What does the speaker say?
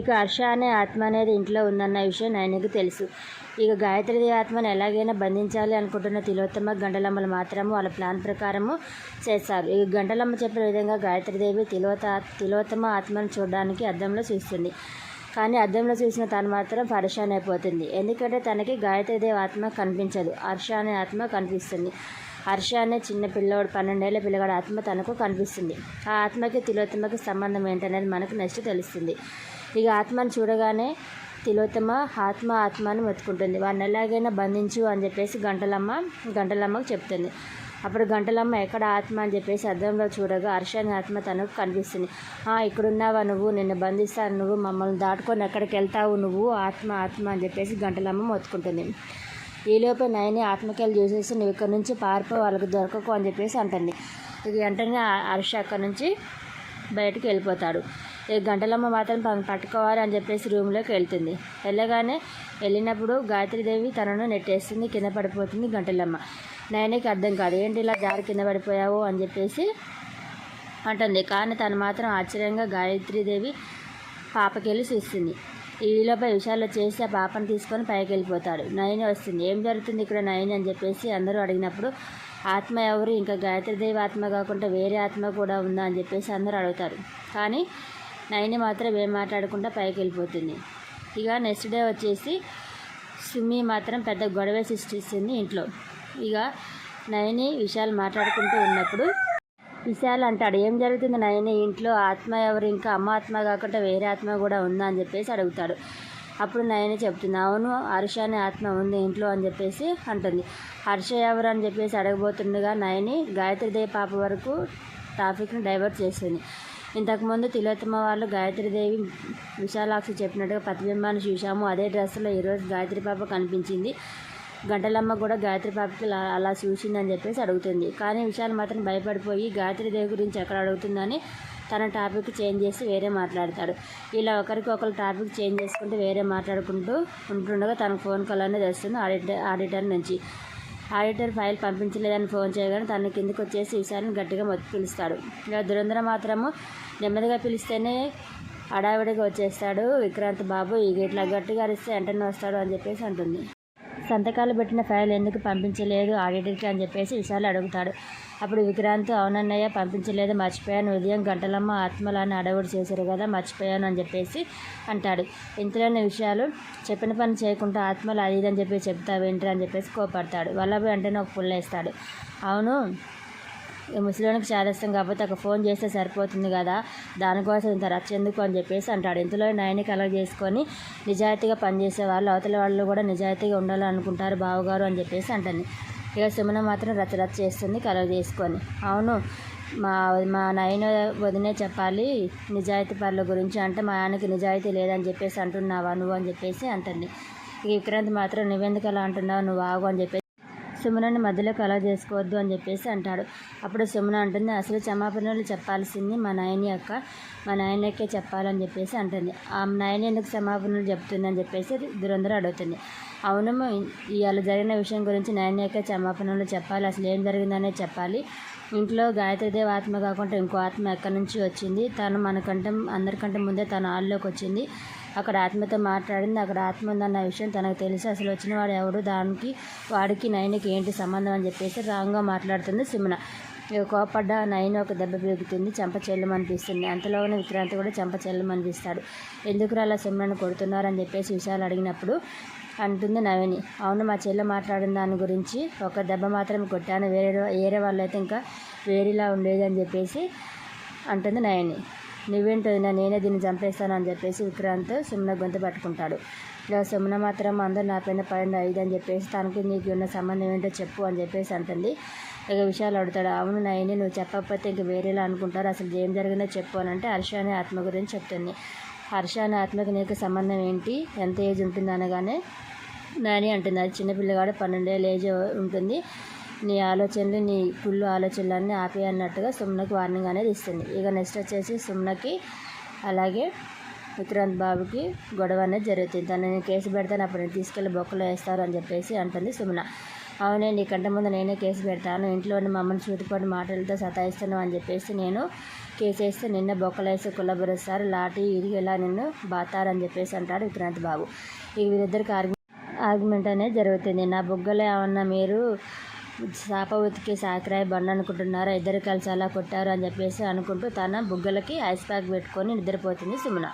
ఇక హర్ష అనే ఆత్మ అనేది ఇంట్లో ఉందన్న విషయం నయనికి తెలుసు. ఇక గాయత్రిది ఆత్మను ఎలాగైనా బంధించాలి అనుకుంటున్న తిలోత్తమ గంటలమ్మలు మాత్రము వాళ్ళ ప్లాన్ ప్రకారము చేస్తారు. ఇక గంటలమ్మ చెప్పిన విధంగా గాయత్రిదేవి తిలోత తిలోత్తమ ఆత్మను చూడడానికి అద్దంలో చూస్తుంది. కానీ అద్దంలో చూసిన తను మాత్రం పరేషాన్ అయిపోతుంది. ఎందుకంటే తనకి గాయత్రీదేవి ఆత్మ కనిపించదు. హర్ష అనే ఆత్మ కనిపిస్తుంది. హర్ష అనే చిన్న పిల్లవాడు పన్నెండేళ్ళ పిల్లగాడు ఆత్మ తనకు కనిపిస్తుంది. ఆ ఆత్మకి తిలోత్తమకి సంబంధం ఏంటనేది మనకు నెక్స్ట్ తెలుస్తుంది. ఇక ఆత్మను చూడగానే తిలోత్తమ ఆత్మ ఆత్మాను వెతుకుంటుంది వాడిని ఎలాగైనా బంధించు అని చెప్పేసి గంటలమ్మ గంటలమ్మకు చెప్తుంది. అప్పుడు గంటలమ్మ ఎక్కడ ఆత్మ అని చెప్పేసి అద్దంలో చూడగా హర్షని ఆత్మ తనకు కనిపిస్తుంది. "ఆ, ఇక్కడున్నావా నువ్వు? నిన్ను బంధిస్తాను నువ్వు. మమ్మల్ని దాటుకొని ఎక్కడికి వెళ్తావు నువ్వు? ఆత్మ ఆత్మ అని చెప్పేసి గంటలమ్మ మొత్తుకుంటుంది. ఈలోపే నయని ఆత్మకెళ్ళి చూసేసి నువ్వు ఇక్కడ నుంచి పారిపో వాళ్ళకి దొరకకు అని చెప్పేసి అంటుంది. ఇది వెంటనే ఆ హర్ష అక్కడి నుంచి బయటకు వెళ్ళిపోతాడు. ఈ గంటలమ్మ మాత్రం తను పట్టుకోవాలి అని చెప్పేసి రూమ్లోకి వెళ్తుంది. వెళ్ళగానే వెళ్ళినప్పుడు గాయత్రీదేవి తనను నెట్టేస్తుంది కింద పడిపోతుంది గంటలమ్మ. నయనికి అర్థం కాదు. ఏంటి ఇలా జారి కింద పడిపోయావు? అని చెప్పేసి అంటుంది. కానీ తను మాత్రం ఆశ్చర్యంగా గాయత్రీదేవి పాపకెళ్ళి చూస్తుంది. ఈలోపై విషయాలు చేసి ఆ పాపను తీసుకొని పైకి వెళ్ళిపోతాడు నయని వస్తుంది. ఏం జరుగుతుంది ఇక్కడ నయని? అని చెప్పేసి అందరూ అడిగినప్పుడు ఆత్మ ఎవరు? ఇంకా గాయత్రీదేవి ఆత్మ కాకుండా వేరే ఆత్మ కూడా ఉందా? అని చెప్పేసి అందరూ అడుగుతారు. కానీ నయని మాత్రం ఏం మాట్లాడకుండా పైకి వెళ్ళిపోతుంది ఇక నెక్స్ట్ డే వచ్చేసి సుమి మాత్రం పెద్ద గొడవ సృష్టిస్తుంది ఇంట్లో. ఇక నయని విశాల్ మాట్లాడుకుంటూ ఉన్నప్పుడు విశాల్ అంటాడు ఏం జరుగుతుంది నయని? ఇంట్లో ఆత్మ ఎవరు? ఇంకా అమ్మ ఆత్మ కాకుండా వేరే ఆత్మ కూడా ఉందా? అని చెప్పేసి అడుగుతాడు. అప్పుడు నయని చెప్తుంది అవును హర్ష అనే ఆత్మ ఉంది ఇంట్లో అని చెప్పేసి అంటుంది. హర్ష ఎవరు? అని చెప్పేసి అడగబోతుండగా నయని గాయత్రిదేవి పాప వరకు ట్రాఫిక్ని డైవర్ట్ చేస్తుంది. ఇంతకుముందు తిలోత్తమ వాళ్ళు గాయత్రిదేవి విశాలాక్షి చెప్పినట్టుగా ప్రతిబింబాన్ని చూశాము. అదే డ్రెస్సులో ఈరోజు గాయత్రి పాప కనిపించింది. గంటలమ్మ కూడా గాయత్రి పాపకి అలా- చూసిందని చెప్పేసి అడుగుతుంది. కానీ విశాల్ మాత్రం భయపడిపోయి గాయత్రీదేవి గురించి ఎక్కడ అడుగుతుందని తన టాపిక్ చేంజ్ చేసి వేరే మాట్లాడతాడు. ఇలా ఒకరికి ఒకరు టాపిక్ చేంజ్ చేసుకుంటూ వేరే మాట్లాడుకుంటూ ఉంటుండగా తన ఫోన్ కాల్ అనేది వస్తుంది ఆడిటర్ ఆడిటర్ నుంచి. ఆడిటర్ ఫైల్ పంపించలేదని ఫోన్ చేయగానే తన కిందకి వచ్చేసి విషయాన్ని గట్టిగా మొత్తి పిలుస్తాడు. ఇక దురంధ్ర మాత్రము నెమ్మదిగా పిలిస్తేనే హడావిడిగా వచ్చేస్తాడు. విక్రాంత్ బాబు ఇక ఇట్లా గట్టిగా అరిస్తే వెంటనే వస్తాడు అని చెప్పేసి అంటుంది. సంతకాలు పెట్టిన ఫైల్ ఎందుకు పంపించలేదు? ఆడిటర్కి అని చెప్పేసి విశాల్ అడుగుతాడు. అప్పుడు విక్రాంత్ అవునన్నయ్య పంపించలేదు మర్చిపోయాను. ఉదయం గంటలమ్మ ఆత్మలాన్ని అడవుడు చేశారు కదా మర్చిపోయాను అని చెప్పేసి అంటాడు. ఇంతలోని విషయాలు చెప్పిన పని చేయకుండా ఆత్మలు అది ఇది అని చెప్పి చెప్తావేంటి అని చెప్పేసి కోపడతాడు. వల్లభి అంటేనే ఒక పుల్లేస్తాడు అవును ముసలివానికి ముసలికి చాదస్తం కాకపోతే ఒక ఫోన్ చేస్తే సరిపోతుంది కదా. దానికోసం ఇంత రచ్చ ఎందుకు అని చెప్పేసి అంటాడు. ఇంతలో నయని కలగ చేసుకొని నిజాయితీగా పనిచేసే వాళ్ళు అవతల వాళ్ళు కూడా నిజాయితీగా ఉండాలనుకుంటారు బావగారు అని చెప్పేసి అంటుంది. ఇక సుమన మాత్రం రచ్చ రచ్చ చేస్తుంది కలర్ చేసుకొని. అవును మా మా నయన వదినే చెప్పాలి నిజాయితీ పనుల గురించి అంటే మా ఆయనకి నిజాయితీ లేదని చెప్పేసి అంటున్నావా నువ్వు అని చెప్పేసి అంటుంది. ఇక విక్రాంత్ మాత్రం నువ్వెందుకు అలా అంటున్నావు? నువ్వు ఆగు అని చెప్పేసి సుమనని మధ్యలోకి అలా చేసుకోవద్దు అని చెప్పేసి అంటాడు. అప్పుడు సుమన అంటుంది అసలు క్షమాపణలు చెప్పాల్సింది మా నాయని అక్క. మా నాయనకే చెప్పాలని చెప్పేసి అంటుంది. ఆ నాయన ఎందుకు క్షమాపణలు చెప్తుందని చెప్పేసి దురందరూ అడుగుతుంది. అవును ఇవాళ జరిగిన విషయం గురించి నాయనకే క్షమాపణలు చెప్పాలి. అసలు ఏం జరిగిందనే చెప్పాలి. ఇంట్లో గాయత్రీదేవి ఆత్మ కాకుండా ఇంకో ఆత్మ ఎక్కడి నుంచి వచ్చింది? తను మనకంటే అందరికంటే ముందే తన ఆళ్ళలోకి వచ్చింది. అక్కడ ఆత్మతో మాట్లాడింది. అక్కడ ఆత్మ ఉందన్న విషయం తనకు తెలిసి. అసలు వచ్చిన వాడు ఎవడు దానికి వాడికి నయనికి ఏంటి సంబంధం అని చెప్పేసి రాంగ్గా మాట్లాడుతుంది సిమ్న. కోపడ్డ? నయన ఒక దెబ్బ పీకుతుంది. చెంప చెల్లమనిపిస్తుంది అంతలోనే విక్రాంతి కూడా చెంప చెల్లమనిపిస్తాడు ఎందుకు అలా సిమ్రను కొడుతున్నారని చెప్పేసి విషయాలు అడిగినప్పుడు అంటుంది నవని. అవును మా చెల్లె మాట్లాడిన దాని గురించి ఒక దెబ్బ మాత్రం కొట్టాను. వేరే వేరే వాళ్ళైతే ఇంకా వేరేలా ఉండేది అని చెప్పేసి అంటుంది నయని. నువ్వేంటో నేనే దీన్ని చంపేస్తాను అని చెప్పేసి విక్రాంత్ సుమ్న గొంతు పట్టుకుంటాడు. ఇక సుమ్న మాత్రం అందరూ నా పైన పడిన ఇది అని చెప్పేసి తనకి నీకు ఉన్న సంబంధం ఏంటో చెప్పు అని చెప్పేసి అంటుంది. ఇక విషయాలు అడుగుతాడు. అవును నయని నువ్వు చెప్పకపోతే ఇంక వేరేలా అనుకుంటారు. అసలు ఏం జరిగిందో చెప్పు అని అంటే హర్ష అనే ఆత్మ గురించి చెప్తుంది. హర్ష అనే ఆత్మకి నీకు సంబంధం ఏంటి? ఎంత ఏజ్ ఉంటుంది అనగానే నాని అంటుంది. అది చిన్నపిల్లగాడు పన్నెండేళ్ళ ఏజ్ ఉంటుంది. నీ ఆలోచనలు నీ కుళ్ళు ఆలోచనలన్నీ ఆపే అన్నట్టుగా సుమ్నకి వార్నింగ్ అనేది ఇస్తుంది. ఇక నెక్స్ట్ వచ్చేసి సుమ్నకి అలాగే విక్రాంత్ బాబుకి గొడవ అనేది జరుగుతుంది. తను నేను కేసు పెడతాను అప్పుడు నేను తీసుకెళ్ళి బొక్కలో వేస్తారు అని చెప్పేసి అంటుంది సుమన. అవునే నీకంటే ముందు నేనే కేసు పెడతాను ఇంట్లోని మమ్మల్ని చూతుపడి మాటలతో సతాయిస్తాను అని చెప్పేసి నేను కేసేస్తే నిన్న బొక్కలు బొక్కలేసి కుల్లబరుస్తారు లాఠీ ఎలా నిన్ను బాతారని చెప్పేసి అంటాడు విక్రాంత్ బాబు. ఈ వీరిద్దరికి ఆర్గ్యు ఆర్గ్యుమెంట్ అనేది జరుగుతుంది. నా బొగ్గలే ఏమన్నా మీరు శాప ఉతికి సాకరాయి బండ అనుకుంటున్నారా? ఇద్దరు కలిసి అలా కొట్టారు అని చెప్పేసి అనుకుంటూ తన బుగ్గలకి ఐస్ ప్యాక్ పెట్టుకొని నిద్రపోతుంది సుమన.